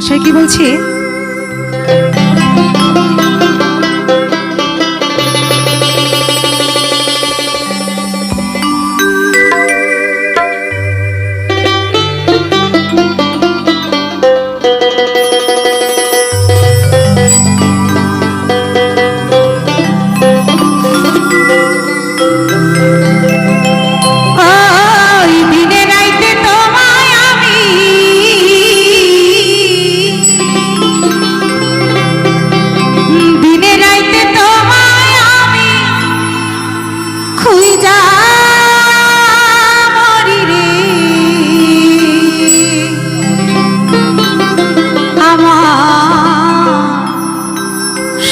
সে কি বলছে?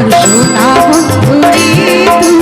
I should not Harshuna Hunturi Tu